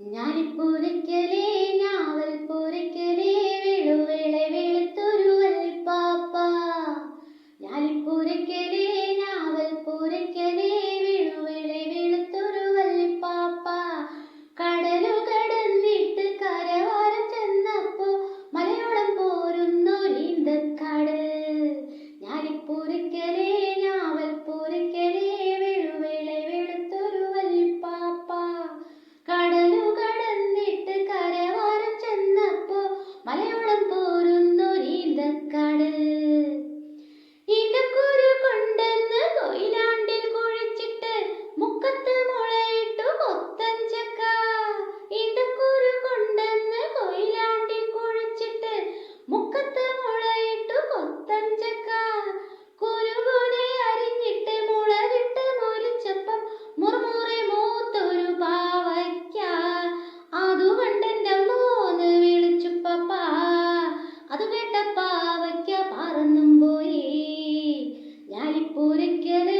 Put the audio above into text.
ഞാലിപ്പൂരയ്ക്കലേ ഞാൻ പൂരയ്ക്കലെ